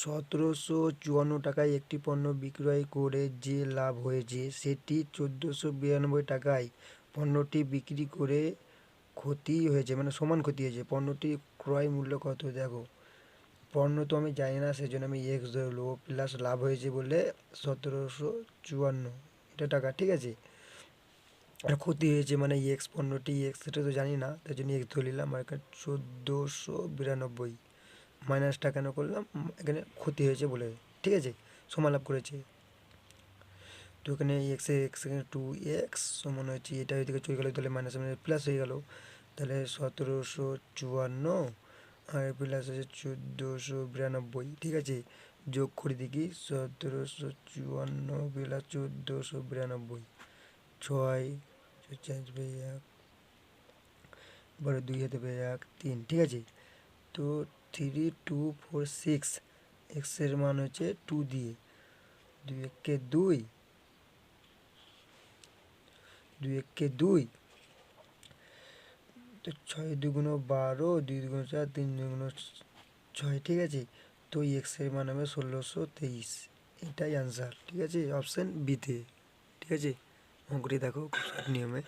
সতেরোশো চুয়ান্ন টাকায় একটি পণ্য বিক্রয় করে যে লাভ হয়েছে, সেটি চোদ্দোশো বিরানব্বই টাকায় পণ্যটি বিক্রি করে ক্ষতি হয়েছে মানে সমান ক্ষতি হয়েছে। পণ্যটির ক্রয় মূল্য কত? দেখো, পণ্য তো আমি জানি না সেই জন্য আমি এক্স ধরে নেব প্লাস লাভ হয়েছে বলে সতেরোশো চুয়ান্ন এটা টাকা, ঠিক আছে? আর ক্ষতি হয়েছে মানে এক্স পণ্যটি এক্স সেটা তো জানি না তাই জন্য এক্স ধরে নিলাম আর চোদ্দোশো বিরানব্বই। মাইনাসটা কেন করলাম? এখানে ক্ষতি হয়েছে বলে। ঠিক আছে? সমান লাভ করেছে। তো এখানে এক্স এক্স এখানে টু এক্স সমান হয়েছে, এটা ওইদিকে চলে গেলো, তাহলে মাইনাস মানে প্লাস হয়ে গেল। তাহলে সতেরোশো চুয়ান্ন আর প্লাস আছে চোদ্দোশো বিরানব্বই, ঠিক আছে? যোগ করে দেখি, সতেরোশো চুয়ান্ন প্লাস চোদ্দোশো বিরানব্বই। ছয় চেঞ্জ পেয়ে এক এবারে দুই হাতে পেয়ে এক, তিন, ঠিক আছে? তো থ্রি টু ফোর সিক্স এক্সের মান হচ্ছে টু দিয়ে দুই একে দুই। দুই একে দুই। তো ছয় দুগুণ বারো, দুই দুগুণ চার, তিন দুগুণ ছয়, ঠিক আছে? তো এক্সের মান হবে ষোলোশো তেইশ। এটাই অ্যান্সার ঠিক আছে? অপশান বিতে ঠিক আছে? অঙ্কটি দেখো, নিয়মে।